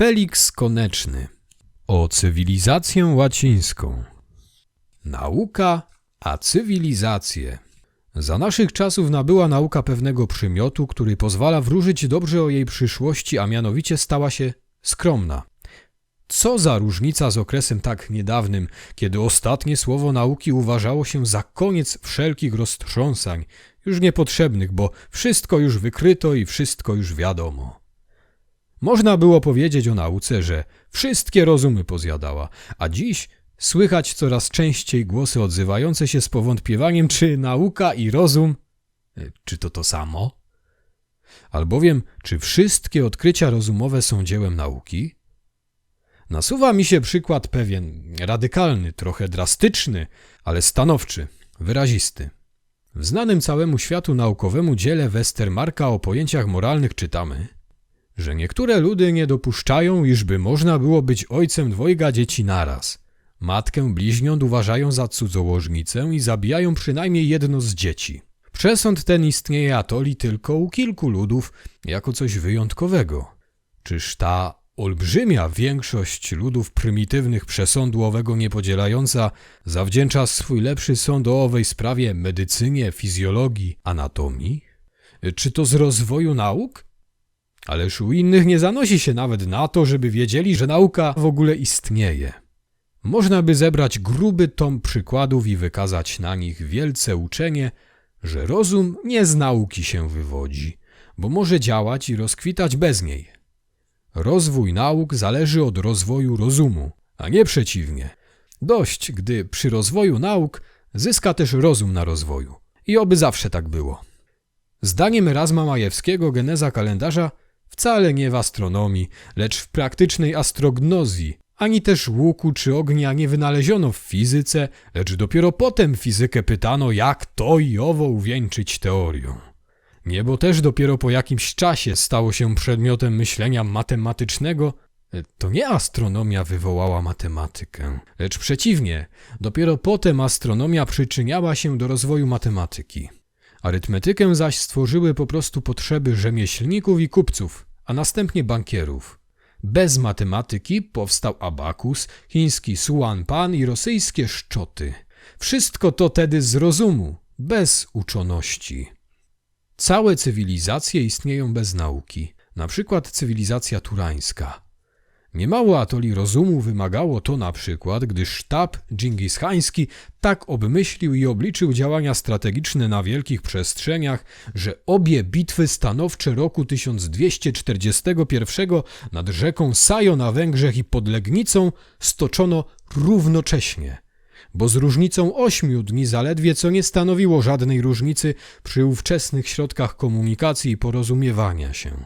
Felix Koneczny o cywilizację łacińską. Nauka, a cywilizację. Za naszych czasów nabyła nauka pewnego przymiotu, który pozwala wróżyć dobrze o jej przyszłości, a mianowicie stała się skromna. Co za różnica z okresem tak niedawnym, kiedy ostatnie słowo nauki uważało się za koniec wszelkich roztrząsań, już niepotrzebnych, bo wszystko już wykryto i wszystko już wiadomo. Można było powiedzieć o nauce, że wszystkie rozumy pozjadała, a dziś słychać coraz częściej głosy odzywające się z powątpiewaniem, czy nauka i rozum, e, czy to to samo? Albowiem, czy wszystkie odkrycia rozumowe są dziełem nauki? Nasuwa mi się przykład pewien, radykalny, trochę drastyczny, ale stanowczy, wyrazisty. W znanym całemu światu naukowemu dziele Westermarka o pojęciach moralnych czytamy, że niektóre ludy nie dopuszczają, iżby można było być ojcem dwojga dzieci naraz. Matkę bliźniąt uważają za cudzołożnicę i zabijają przynajmniej jedno z dzieci. Przesąd ten istnieje atoli tylko u kilku ludów jako coś wyjątkowego. Czyż ta olbrzymia większość ludów prymitywnych przesądu owego niepodzielająca zawdzięcza swój lepszy sąd o owej sprawie medycynie, fizjologii, anatomii? Czy to z rozwoju nauk? Ależ u innych nie zanosi się nawet na to, żeby wiedzieli, że nauka w ogóle istnieje. Można by zebrać gruby tom przykładów i wykazać na nich wielce uczenie, że rozum nie z nauki się wywodzi, bo może działać i rozkwitać bez niej. Rozwój nauk zależy od rozwoju rozumu, a nie przeciwnie. Dość, gdy przy rozwoju nauk zyska też rozum na rozwoju. I oby zawsze tak było. Zdaniem Erasma Majewskiego geneza kalendarza wcale nie w astronomii, lecz w praktycznej astrognozji, ani też łuku czy ognia nie wynaleziono w fizyce, lecz dopiero potem fizykę pytano, jak to i owo uwieńczyć teorią. Niebo też dopiero po jakimś czasie stało się przedmiotem myślenia matematycznego. To nie astronomia wywołała matematykę, lecz przeciwnie, dopiero potem astronomia przyczyniała się do rozwoju matematyki. Arytmetykę zaś stworzyły po prostu potrzeby rzemieślników i kupców, a następnie bankierów. Bez matematyki powstał abakus, chiński suan pan i rosyjskie szczoty. Wszystko to tedy z rozumu, bez uczoności. Całe cywilizacje istnieją bez nauki, na przykład cywilizacja turańska. Niemało atoli rozumu wymagało to na przykład, gdy sztab dżingischański tak obmyślił i obliczył działania strategiczne na wielkich przestrzeniach, że obie bitwy stanowcze roku 1241 nad rzeką Sajo na Węgrzech i Podlegnicą stoczono równocześnie – bo z różnicą ośmiu dni zaledwie co nie stanowiło żadnej różnicy przy ówczesnych środkach komunikacji i porozumiewania się.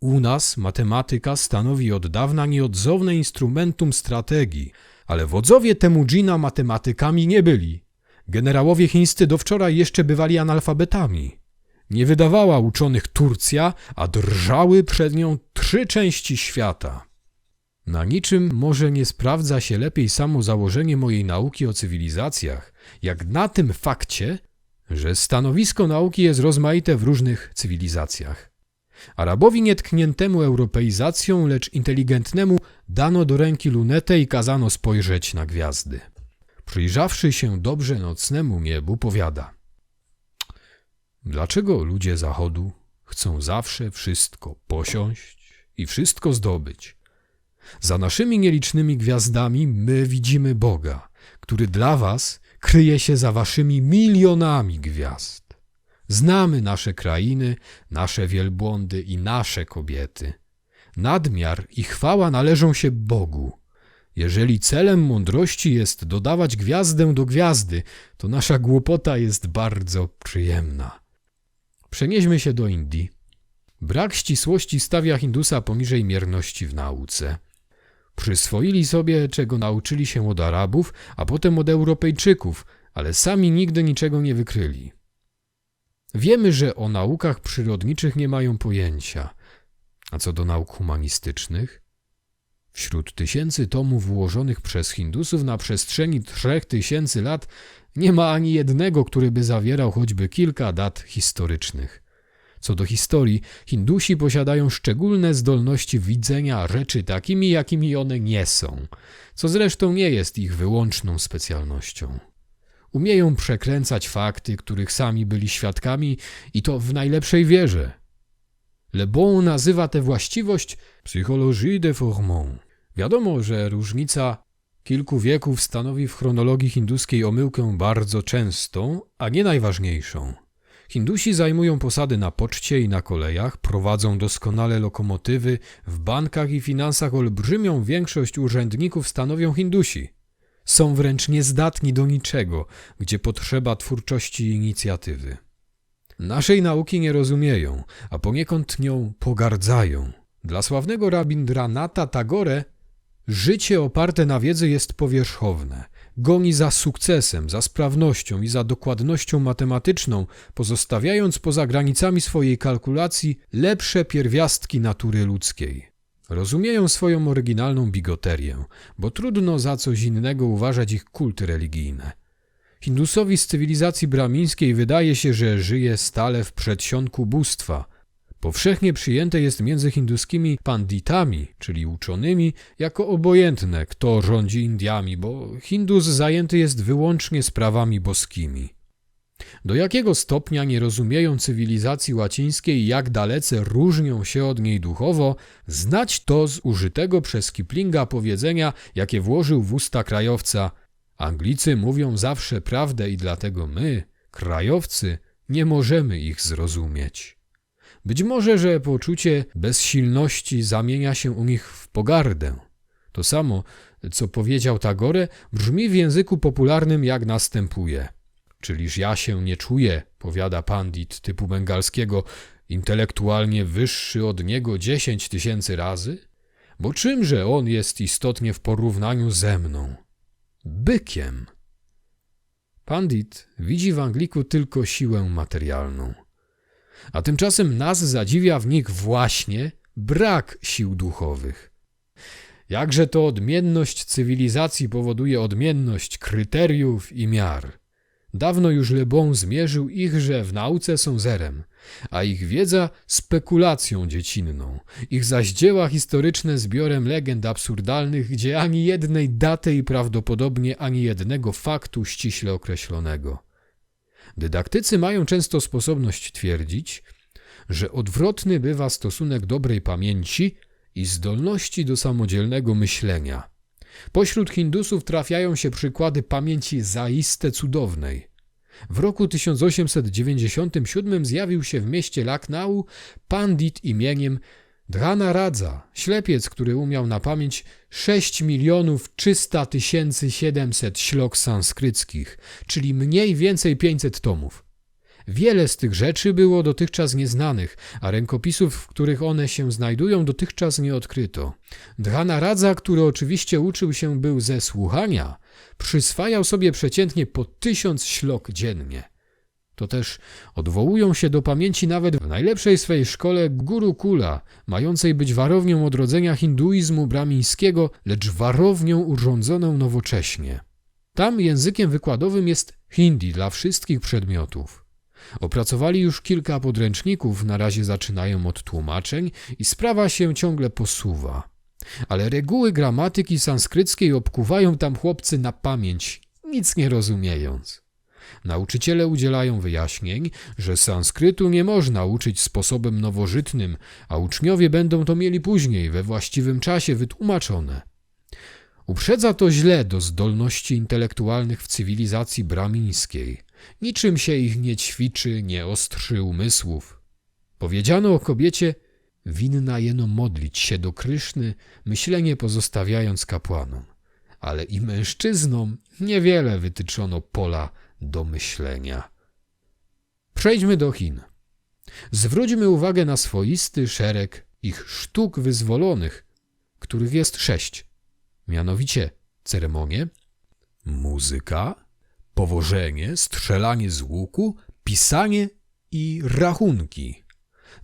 U nas matematyka stanowi od dawna nieodzowne instrumentum strategii, ale wodzowie Temujina matematykami nie byli. Generałowie chińscy do wczoraj jeszcze bywali analfabetami. Nie wydawała uczonych Turcja, a drżały przed nią trzy części świata. Na niczym może nie sprawdza się lepiej samo założenie mojej nauki o cywilizacjach, jak na tym fakcie, że stanowisko nauki jest rozmaite w różnych cywilizacjach. Arabowi nietkniętemu europeizacją, lecz inteligentnemu dano do ręki lunetę i kazano spojrzeć na gwiazdy. Przyjrzawszy się dobrze nocnemu niebu, powiada: Dlaczego ludzie Zachodu chcą zawsze wszystko posiąść i wszystko zdobyć? Za naszymi nielicznymi gwiazdami my widzimy Boga, który dla was kryje się za waszymi milionami gwiazd. Znamy nasze krainy, nasze wielbłądy i nasze kobiety. Nadmiar i chwała należą się Bogu. Jeżeli celem mądrości jest dodawać gwiazdę do gwiazdy, to nasza głupota jest bardzo przyjemna. Przenieśmy się do Indii. Brak ścisłości stawia Hindusa poniżej mierności w nauce. Przyswoili sobie, czego nauczyli się od Arabów, a potem od Europejczyków, ale sami nigdy niczego nie wykryli. Wiemy, że o naukach przyrodniczych nie mają pojęcia. A co do nauk humanistycznych? Wśród tysięcy tomów ułożonych przez Hindusów na przestrzeni trzech tysięcy lat nie ma ani jednego, który by zawierał choćby kilka dat historycznych. Co do historii, Hindusi posiadają szczególne zdolności widzenia rzeczy takimi, jakimi one nie są, co zresztą nie jest ich wyłączną specjalnością. Umieją przekręcać fakty, których sami byli świadkami i to w najlepszej wierze. Le Bon nazywa tę właściwość psychologie de formant. Wiadomo, że różnica kilku wieków stanowi w chronologii hinduskiej omyłkę bardzo częstą, a nie najważniejszą. Hindusi zajmują posady na poczcie i na kolejach, prowadzą doskonale lokomotywy, w bankach i finansach olbrzymią większość urzędników stanowią Hindusi. Są wręcz niezdatni do niczego, gdzie potrzeba twórczości i inicjatywy. Naszej nauki nie rozumieją, a poniekąd nią pogardzają. Dla sławnego Rabindranata Tagore życie oparte na wiedzy jest powierzchowne. Goni za sukcesem, za sprawnością i za dokładnością matematyczną, pozostawiając poza granicami swojej kalkulacji lepsze pierwiastki natury ludzkiej. Rozumieją swoją oryginalną bigoterię, bo trudno za coś innego uważać ich kulty religijne. Hindusowi z cywilizacji bramińskiej wydaje się, że żyje stale w przedsionku bóstwa. Powszechnie przyjęte jest między hinduskimi panditami, czyli uczonymi, jako obojętne, kto rządzi Indiami, bo Hindus zajęty jest wyłącznie sprawami boskimi. Do jakiego stopnia nie rozumieją cywilizacji łacińskiej, jak dalece różnią się od niej duchowo, znać to z użytego przez Kiplinga powiedzenia, jakie włożył w usta krajowca Anglicy mówią zawsze prawdę i dlatego my, krajowcy, nie możemy ich zrozumieć. Być może, że poczucie bezsilności zamienia się u nich w pogardę. To samo, co powiedział Tagore, brzmi w języku popularnym jak następuje. Czyliż ja się nie czuję, powiada pandit typu bengalskiego, intelektualnie wyższy od niego dziesięć tysięcy razy? Bo czymże on jest istotnie w porównaniu ze mną? bykiem. Pandit widzi w Angliku tylko siłę materialną. A tymczasem nas zadziwia w nich właśnie brak sił duchowych. Jakże to odmienność cywilizacji powoduje odmienność kryteriów i miar. Dawno już Le Bon zmierzył ich, że w nauce są zerem, a ich wiedza spekulacją dziecinną, ich zaś dzieła historyczne zbiorem legend absurdalnych, gdzie ani jednej daty i prawdopodobnie ani jednego faktu ściśle określonego. Dydaktycy mają często sposobność twierdzić, że odwrotny bywa stosunek dobrej pamięci i zdolności do samodzielnego myślenia. Pośród Hindusów trafiają się przykłady pamięci zaiste cudownej. W roku 1897 zjawił się w mieście Lucknow pandit imieniem Dhana Radza, ślepiec, który umiał na pamięć 6 milionów 300 tysięcy 700 ślok sanskryckich, czyli mniej więcej 500 tomów. Wiele z tych rzeczy było dotychczas nieznanych, a rękopisów, w których one się znajdują, dotychczas nie odkryto. Dhana Radza, który oczywiście uczył się był ze słuchania, przyswajał sobie przeciętnie po tysiąc ślok dziennie. To też odwołują się do pamięci nawet w najlepszej swej szkole Gurukula, mającej być warownią odrodzenia hinduizmu bramińskiego, lecz warownią urządzoną nowocześnie. Tam językiem wykładowym jest hindi dla wszystkich przedmiotów. Opracowali już kilka podręczników, na razie zaczynają od tłumaczeń i sprawa się ciągle posuwa. Ale reguły gramatyki sanskryckiej obkuwają tam chłopcy na pamięć, nic nie rozumiejąc. Nauczyciele udzielają wyjaśnień, że sanskrytu nie można uczyć sposobem nowożytnym, a uczniowie będą to mieli później, we właściwym czasie wytłumaczone. Uprzedza to źle do zdolności intelektualnych w cywilizacji bramińskiej. Niczym się ich nie ćwiczy, nie ostrzy umysłów. Powiedziano o kobiecie, winna jeno modlić się do Kryszny, myślenie pozostawiając kapłanom. Ale i mężczyznom niewiele wytyczono pola do myślenia. Przejdźmy do Chin. Zwróćmy uwagę na swoisty szereg ich sztuk wyzwolonych, których jest sześć. Mianowicie ceremonie, muzyka, powożenie, strzelanie z łuku, pisanie i rachunki.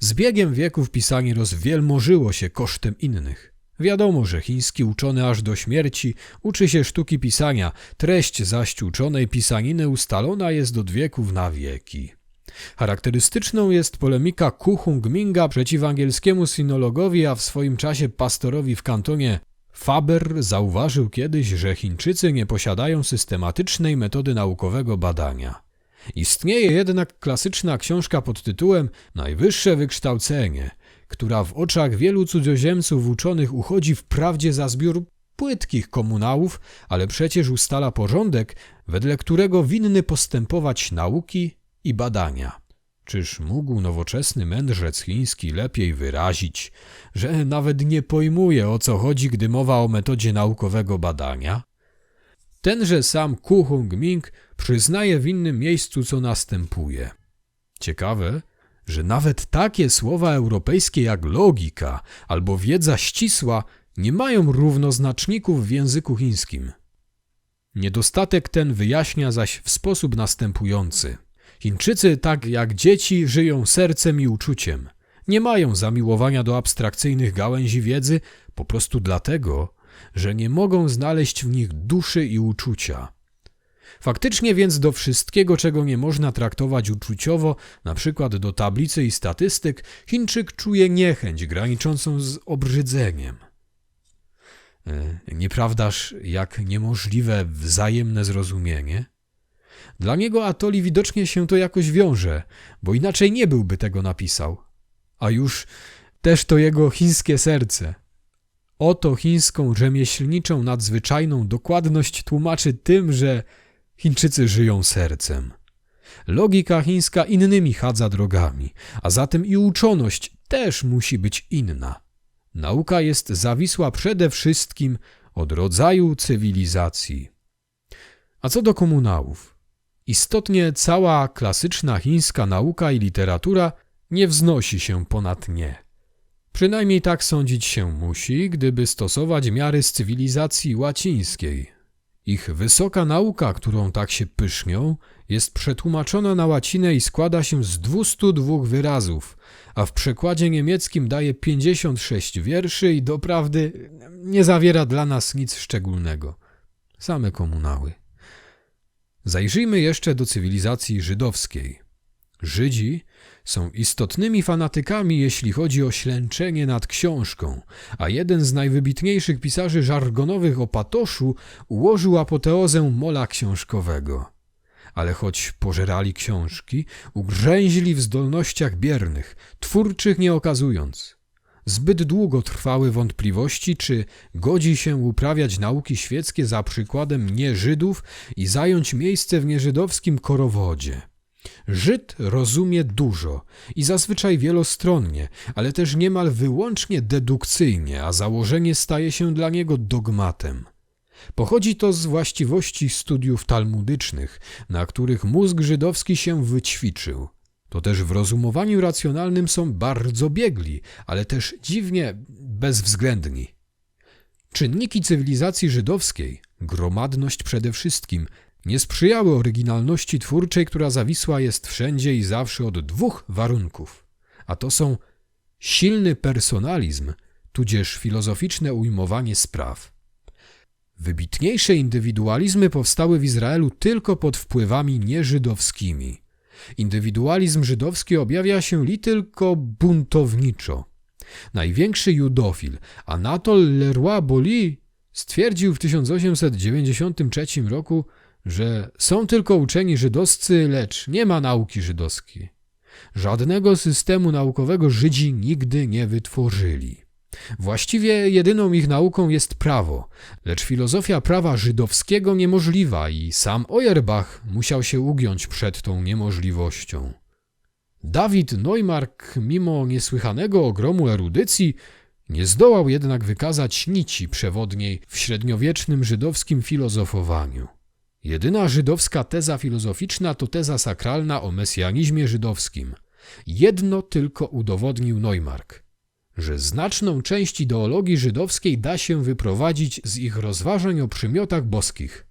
Z biegiem wieków pisanie rozwielmożyło się kosztem innych. Wiadomo, że chiński uczony aż do śmierci uczy się sztuki pisania, treść zaś uczonej pisaniny ustalona jest od wieków na wieki. Charakterystyczną jest polemika Ku Hung-minga przeciw angielskiemu sinologowi, a w swoim czasie pastorowi w kantonie Faber zauważył kiedyś, że Chińczycy nie posiadają systematycznej metody naukowego badania. Istnieje jednak klasyczna książka pod tytułem Najwyższe wykształcenie, która w oczach wielu cudzoziemców uczonych uchodzi wprawdzie za zbiór płytkich komunałów, ale przecież ustala porządek, wedle którego winny postępować nauki i badania. Czyż mógł nowoczesny mędrzec chiński lepiej wyrazić, że nawet nie pojmuje o co chodzi, gdy mowa o metodzie naukowego badania? Tenże sam Ku Hung-ming przyznaje w innym miejscu, co następuje. Ciekawe, że nawet takie słowa europejskie jak logika albo wiedza ścisła nie mają równoznaczników w języku chińskim. Niedostatek ten wyjaśnia zaś w sposób następujący. Chińczycy, tak jak dzieci, żyją sercem i uczuciem. Nie mają zamiłowania do abstrakcyjnych gałęzi wiedzy po prostu dlatego, że nie mogą znaleźć w nich duszy i uczucia. Faktycznie więc do wszystkiego, czego nie można traktować uczuciowo, na przykład do tablicy i statystyk, Chińczyk czuje niechęć graniczącą z obrzydzeniem. E, Nieprawdaż, jak niemożliwe wzajemne zrozumienie? Dla niego Atoli widocznie się to jakoś wiąże, bo inaczej nie byłby tego napisał. A już też to jego chińskie serce. Oto chińską rzemieślniczą nadzwyczajną dokładność tłumaczy tym, że Chińczycy żyją sercem. Logika chińska innymi chadza drogami, a zatem i uczoność też musi być inna. Nauka jest zawisła przede wszystkim od rodzaju cywilizacji. A co do komunałów? Istotnie cała klasyczna chińska nauka i literatura nie wznosi się ponad nie. Przynajmniej tak sądzić się musi, gdyby stosować miary z cywilizacji łacińskiej. Ich wysoka nauka, którą tak się pysznią, jest przetłumaczona na łacinę i składa się z 202 wyrazów, a w przekładzie niemieckim daje 56 wierszy i doprawdy nie zawiera dla nas nic szczególnego. Same komunały. Zajrzyjmy jeszcze do cywilizacji żydowskiej. Żydzi są istotnymi fanatykami, jeśli chodzi o ślęczenie nad książką, a jeden z najwybitniejszych pisarzy żargonowych o patoszu ułożył apoteozę mola książkowego. Ale choć pożerali książki, ugrzęźli w zdolnościach biernych, twórczych nie okazując. Zbyt długo trwały wątpliwości, czy godzi się uprawiać nauki świeckie za przykładem nieżydów i zająć miejsce w nieżydowskim korowodzie. Żyd rozumie dużo i zazwyczaj wielostronnie, ale też niemal wyłącznie dedukcyjnie, a założenie staje się dla niego dogmatem. Pochodzi to z właściwości studiów talmudycznych, na których mózg żydowski się wyćwiczył. To też w rozumowaniu racjonalnym są bardzo biegli, ale też dziwnie bezwzględni. Czynniki cywilizacji żydowskiej, gromadność przede wszystkim, nie sprzyjały oryginalności twórczej, która zawisła jest wszędzie i zawsze od dwóch warunków, a to są silny personalizm, tudzież filozoficzne ujmowanie spraw. Wybitniejsze indywidualizmy powstały w Izraelu tylko pod wpływami nieżydowskimi. Indywidualizm żydowski objawia się li tylko buntowniczo. Największy judofil, Anatol Leroy Boli, stwierdził w 1893 roku, że są tylko uczeni żydowscy, lecz nie ma nauki żydowskiej. Żadnego systemu naukowego Żydzi nigdy nie wytworzyli. Właściwie jedyną ich nauką jest prawo, lecz filozofia prawa żydowskiego niemożliwa i sam Auerbach musiał się ugiąć przed tą niemożliwością. Dawid Neumark, mimo niesłychanego ogromu erudycji, nie zdołał jednak wykazać nici przewodniej w średniowiecznym żydowskim filozofowaniu. Jedyna żydowska teza filozoficzna to teza sakralna o mesjanizmie żydowskim. Jedno tylko udowodnił Neumark, że znaczną część ideologii żydowskiej da się wyprowadzić z ich rozważań o przymiotach boskich.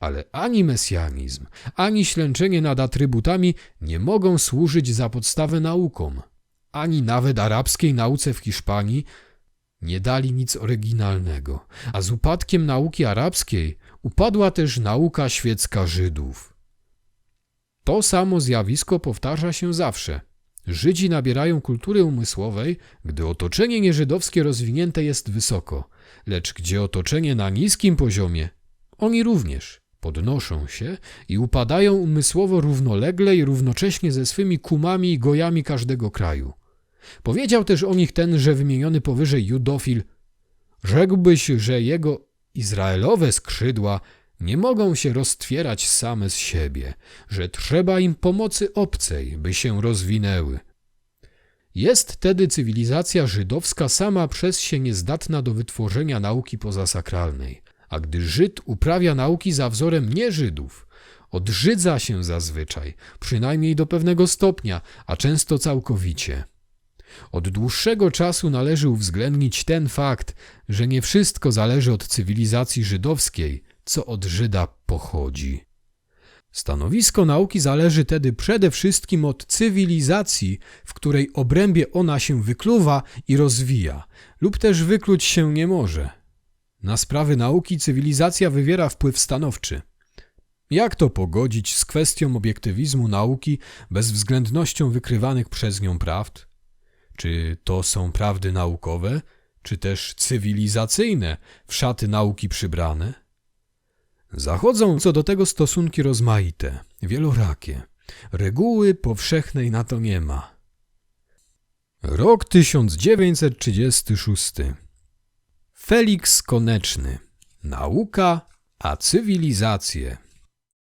Ale ani mesjanizm, ani ślęczenie nad atrybutami nie mogą służyć za podstawę naukom, ani nawet arabskiej nauce w Hiszpanii nie dali nic oryginalnego, a z upadkiem nauki arabskiej upadła też nauka świecka Żydów. To samo zjawisko powtarza się zawsze. Żydzi nabierają kultury umysłowej, gdy otoczenie nieżydowskie rozwinięte jest wysoko, lecz gdzie otoczenie na niskim poziomie, oni również podnoszą się i upadają umysłowo równolegle i równocześnie ze swymi kumami i gojami każdego kraju. Powiedział też o nich tenże wymieniony powyżej judofil, rzekłbyś, że jego Izraelowe skrzydła nie mogą się roztwierać same z siebie, że trzeba im pomocy obcej, by się rozwinęły. Jest tedy cywilizacja żydowska sama przez się niezdatna do wytworzenia nauki pozasakralnej, a gdy Żyd uprawia nauki za wzorem nie Żydów, odżydza się zazwyczaj, przynajmniej do pewnego stopnia, a często całkowicie. Od dłuższego czasu należy uwzględnić ten fakt, że nie wszystko zależy od cywilizacji żydowskiej, co od Żyda pochodzi. Stanowisko nauki zależy tedy przede wszystkim od cywilizacji, w której obrębie ona się wykluwa i rozwija, lub też wykluć się nie może. Na sprawy nauki cywilizacja wywiera wpływ stanowczy. Jak to pogodzić z kwestią obiektywizmu nauki bezwzględnością wykrywanych przez nią prawd? Czy to są prawdy naukowe, czy też cywilizacyjne, w szaty nauki przybrane? Zachodzą co do tego stosunki rozmaite, wielorakie. Reguły powszechnej na to nie ma. Rok 1936. Felix Koneczny. Nauka a cywilizacje.